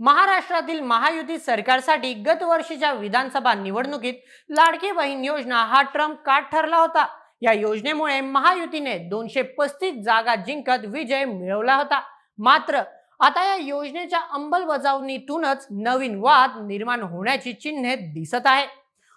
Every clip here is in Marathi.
महाराष्ट्रातील महायुती सरकारसाठी गत वर्षीच्या विधानसभा निवडणुकीत लाडकी बहीण योजना हा ट्रम्प काट ठरला होता. या योजनेमुळे महायुतीने दोनशे पस्तीस जागा जिंकत विजय मिळवला होता. मात्र आता या योजनेच्या अंमलबजावणीतूनच नवीन वाद निर्माण होण्याची चिन्हे दिसत आहे.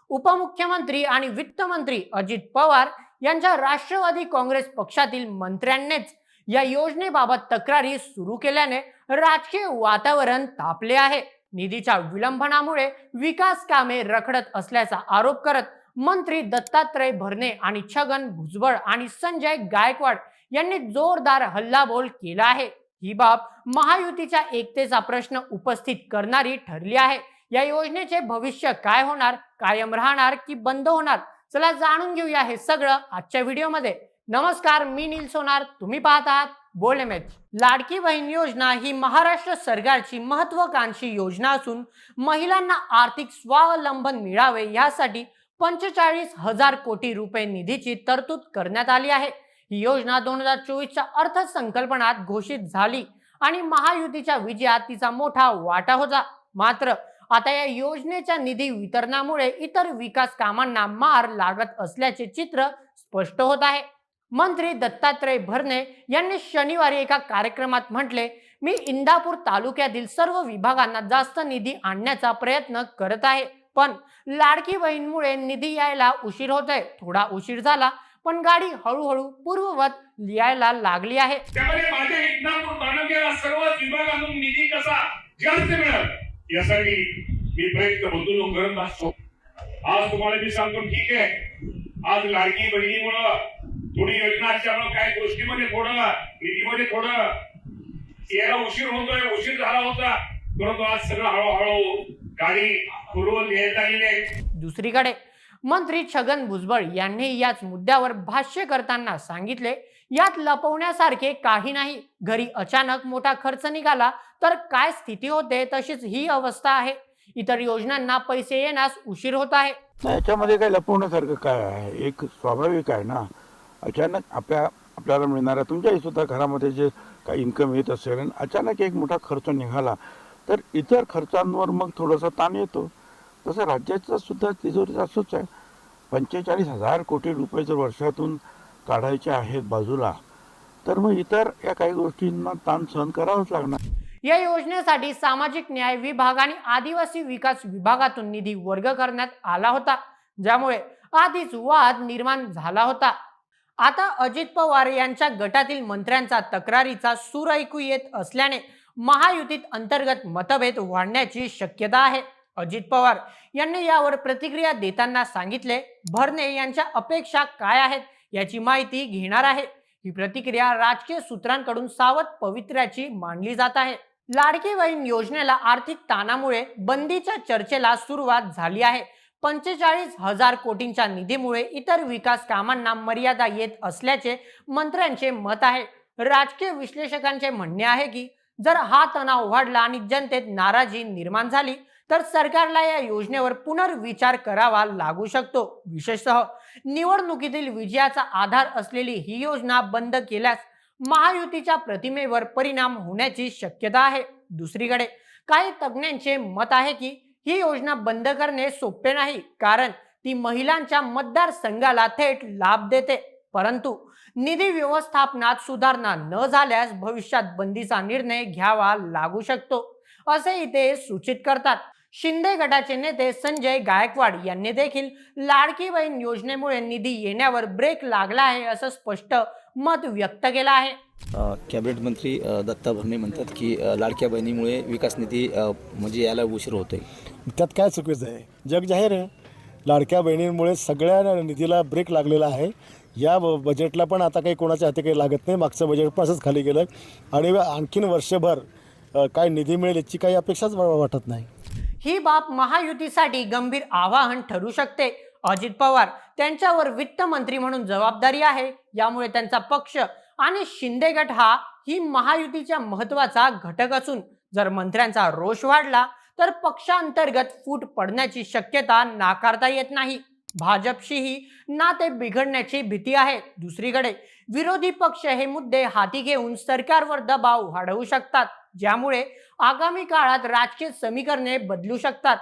उपमुख्यमंत्री आणि वित्तमंत्री अजित पवार यांच्या राष्ट्रवादी काँग्रेस पक्षातील मंत्र्यांनीच या योजनेबाबत तक्रारी सुरू केल्याने राजकीय वातावरण तापले आहे. निधीच्या विलंबनामुळे विकास कामे रखडत असल्याचा आरोप करत मंत्री दत्तात्रय भरणे आणि छगन भुजबळ आणि संजय गायकवाड यांनी जोरदार हल्लाबोल केला आहे. ही बाब महायुतीच्या एकतेचा प्रश्न उपस्थित करणारी ठरली आहे. या योजनेचे भविष्य काय होणार कायम राहणार की बंद होणार चला जाणून घेऊया हे सगळं आजच्या व्हिडिओमध्ये. नमस्कार मी नील सोनार. तुम्ही पाहत आहात बोल एम एच. लाडकी बहीण योजना ही महाराष्ट्र सरकारची महत्वाकांक्षी योजना असून महिलांना आर्थिक स्वावलंबन मिळावे यासाठी पंचेचाळीस हजार कोटी रुपये निधीची तरतूद करण्यात आली आहे. ही योजना दोन हजार चोवीसच्या अर्थसंकल्पनात घोषित झाली आणि महायुतीच्या विजयात तिचा मोठा वाटा होता. मात्र आता या योजनेच्या निधी वितरणामुळे इतर विकास कामांना मार लागत असल्याचे चित्र स्पष्ट होत आहे. मंत्री दत्तात्रय भरणे यांनी शनिवारी एका कार्यक्रमात म्हटले मी इंदापूर तालुक्यातील सर्व विभागांना जास्त निधी आणण्याचा प्रयत्न करत आहे पण लाडकी बहीणमुळे निधी यायला उशीर होत आहे थोडा उशीर झाला पण गाडी हळूहळू पूर्ववत लिहायला लागली आहे. त्यामुळे माझ्या इंदापूर तालुक्याला सर्व विभागातून निधी कसा जास्त मिळेल यासाठी मी प्रयत्न बदलून करत असतो. आज तुम्हाला मी सांगतो ठीक आहे. आज लाडकी बहिणीमुळं थोडी योजना असल्यामुळे काही गोष्टीमध्ये थोडं निधीमध्ये थोडं यायला उशीर होतोय उशीर झाला होता. परंतु आज सगळं हळूहळू गाडी पूर्व लिहायला लागलेली आहे. दुसरीकडे मंत्री छगन भुजबळ यांनी याच मुद्द्यावर भाष्य करताना सांगितले यात लपवण्यासारखे काही नाही. घरी अचानक मोठा खर्च निघाला तर काय स्थिती होते तशीच ही अवस्था आहे. इतर योजनांना पैसे येण्यास उशीर होत आहे. याच्यामध्ये काही लपवण्यासारखं काय आहे? एक स्वाभाविक आहे ना. अचानक आपल्या आपल्याला मिळणाऱ्या तुमच्याही सुद्धा घरामध्ये जे काही इन्कम येत असेल आणि अचानक एक मोठा खर्च निघाला तर इतर खर्चांवर मग थोडासा ताण येतो. तसं राज्याचा सुद्धा तिजोरी असंच आहे. पंचेचाळीस हजार कोटी रुपये जर वर्षातून काढायचे आहेत बाजूला तर मग इतर या काही गोष्टींना ताण सहन करावंच लागणार. या योजनेसाठी सामाजिक न्याय विभाग आणि आदिवासी विकास विभागातून निधी वर्ग करण्यात आला होता ज्यामुळे आधीच वाद निर्माण झाला होता. आता अजित पवार यांच्या गटातील मंत्र्यांचा तक्रारीचा सूर ऐकू येत असल्याने महायुतीत अंतर्गत मतभेद वाढण्याची शक्यता आहे. अजित पवार यांनी यावर प्रतिक्रिया देताना सांगितले भरणे यांच्या अपेक्षा काय आहेत याची माहिती घेणार आहे. ही प्रतिक्रिया राजकीय सूत्रांकडून सावध पवित्र्याची मानली जात आहे. लाडकी बहीण योजनेला आर्थिक ताणामुळे बंदीच्या चर्चेला सुरुवात झाली आहे. पंचेचाळीस हजार कोटींच्या निधीमुळे इतर विकास कामांना मर्यादा येत असल्याचे मंत्र्यांचे मत आहे. राजकीय विश्लेषकांचे म्हणणे आहे की जर हा तणाव वाढला आणि जनतेत नाराजी निर्माण झाली तर सरकारला या योजनेवर पुनर्विचार करावा लागू शकतो. विशेषतः निवडणुकीतील विजयाचा आधार असलेली ही योजना बंद केल्यास महायुतीच्या प्रतिमेवर परिणाम होण्याची शक्यता आहे. दुसरीकडे काही तज्ज्ञांचे मत आहे की ही योजना बंद करणे सोपे नाही कारण ती महिलांच्या मतदारसंघाला थेट लाभ देते. परंतु निधी व्यवस्थापनात सुधारणा न झाल्यास भविष्यात बंदीचा निर्णय घ्यावा लागू शकतो असे इथे सूचित करतात. शिंदे गटाचे नेते संजय गायकवाड यांनी देखील लाडकी बहीण योजनेमुळे निधी येण्यावर ब्रेक लागला आहे असं स्पष्ट मत व्यक्त केलं आहे. कॅबिनेट मंत्री दत्ता भरणे म्हणतात की लाडक्या बहिणीमुळे विकास निधी म्हणजे यायला उशीर होतोय. त्यात काय चुकीचं आहे? जग जाहीर आहे. लाडक्या बहिणींमुळे सगळ्या निधीला ब्रेक लागलेला आहे. या ब- बजेटला पण आता काही कोणाच्या हाती काही लागत नाही. मागचं बजेट पण असंच खाली गेलं. आणि आणखीन वर्षभर अ, काय निधी मिळेल याची काही अपेक्षाच वाटत नाही. ही बाब महायुतीसाठी गंभीर आवाहन ठरू शकते. अजित पवार त्यांच्यावर वित्त मंत्री म्हणून जबाबदारी आहे. यामुळे त्यांचा पक्ष आणि शिंदे गट हा ही महायुतीच्या महत्त्वाचा घटक असून जर मंत्र्यांचा रोष वाढला तर पक्षांतर्गत फूट पडण्याची शक्यता नाकारता येत नाही. भाजपशीही नाते बिघडण्याची भीती आहे. दुसरीकडे विरोधी पक्ष हे मुद्दे हाती घेऊन सरकारवर दबाव वाढवू शकतात ज्यामुळे आगामी काळात राजकीय समीकरणे बदलू शकतात.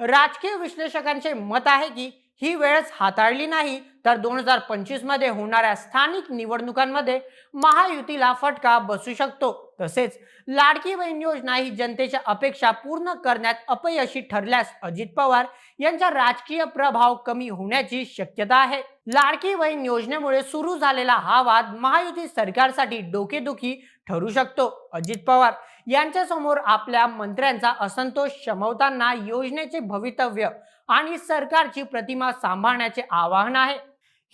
राजकीय विश्लेषकांचे मत आहे की ही वेळच हाताळली नाही तर दोन हजार पंचवीसमध्ये होणाऱ्या स्थानिक निवडणुकांमध्ये महायुतीला फटका बसू शकतो. तसेच लाडकी बहीण योजना ही जनतेच्या अपेक्षा पूर्ण करण्यात अपयशी ठरल्यास अजित पवार यांचा राजकीय प्रभाव कमी होण्याची शक्यता आहे. लाडकी बहीण योजनेमुळे सुरू झालेला हा वाद महायुती सरकारसाठी डोकेदुखी ठरू शकतो. अजित पवार यांच्या समोर आपल्या मंत्र्यांचा असंतोष शमवताना योजनेचे भवितव्य आणि सरकारची प्रतिमा सांभाळण्याचे आवाहन आहे.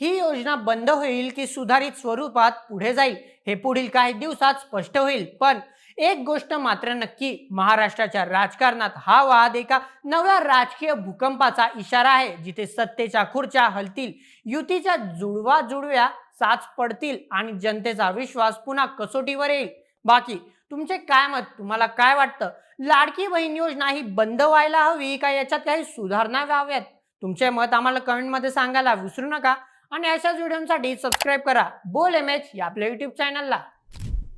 ही योजना बंद होईल की सुधारित स्वरूपात पुढे जाईल हे पुढील काही दिवसात स्पष्ट होईल. पण एक गोष्ट मात्र नक्की महाराष्ट्राच्या राजकारणात हा वाद एका नव्या राजकीय भूकंपाचा इशारा आहे जिथे सत्तेच्या खुर्च्या हलतील युतीच्या जुळवा जुळव्या साच पडतील आणि जनतेचा विश्वास पुन्हा कसोटीवर येईल. बाकी तुमचे काय मत? तुम्हाला काय वाटतं? लाडकी बहीण योजना ही बंद व्हायला हवी का याच्यात काही सुधारणा व्हाव्यात? तुमचे मत आम्हाला कमेंटमध्ये सांगायला विसरू नका आणि अशाच व्हिडिओसाठी सबस्क्राईब करा. बोल एम एच या आपल्या युट्यूब चॅनलला